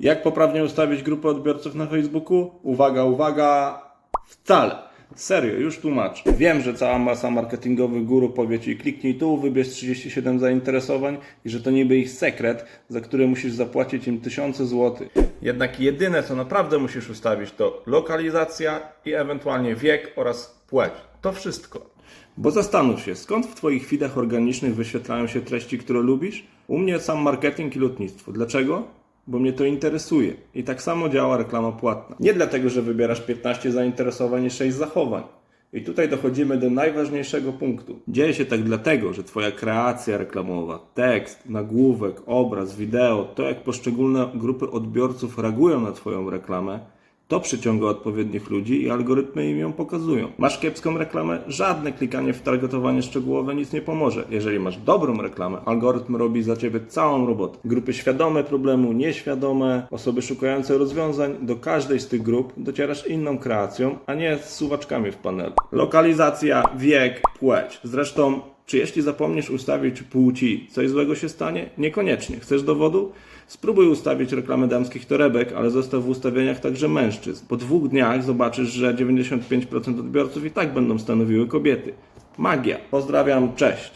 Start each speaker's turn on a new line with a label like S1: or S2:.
S1: Jak poprawnie ustawić grupę odbiorców na Facebooku? Uwaga, uwaga, wcale. Serio, już tłumaczę. Wiem, że cała masa marketingowych guru powie Ci kliknij tu, wybierz 37 zainteresowań i że to niby ich sekret, za który musisz zapłacić im tysiące złotych. Jednak jedyne, co naprawdę musisz ustawić to lokalizacja i ewentualnie wiek oraz płeć. To wszystko. Bo zastanów się, skąd w Twoich feedach organicznych wyświetlają się treści, które lubisz? U mnie sam marketing i lotnictwo. Dlaczego? Bo mnie to interesuje. I tak samo działa reklama płatna. Nie dlatego, że wybierasz 15 zainteresowań i 6 zachowań. I tutaj dochodzimy do najważniejszego punktu. Dzieje się tak dlatego, że Twoja kreacja reklamowa, tekst, nagłówek, obraz, wideo, to jak poszczególne grupy odbiorców reagują na Twoją reklamę, to przyciąga odpowiednich ludzi i algorytmy im ją pokazują. Masz kiepską reklamę? Żadne klikanie w targetowanie szczegółowe nic nie pomoże. Jeżeli masz dobrą reklamę, algorytm robi za ciebie całą robotę. Grupy świadome problemu, nieświadome, osoby szukające rozwiązań, do każdej z tych grup docierasz inną kreacją, a nie z suwaczkami w panelu. Lokalizacja, wiek, płeć. Zresztą czy jeśli zapomnisz ustawić płci, coś złego się stanie? Niekoniecznie. Chcesz dowodu? Spróbuj ustawić reklamę damskich torebek, ale zostaw w ustawieniach także mężczyzn. Po dwóch dniach zobaczysz, że 95% odbiorców i tak będą stanowiły kobiety. Magia. Pozdrawiam, cześć.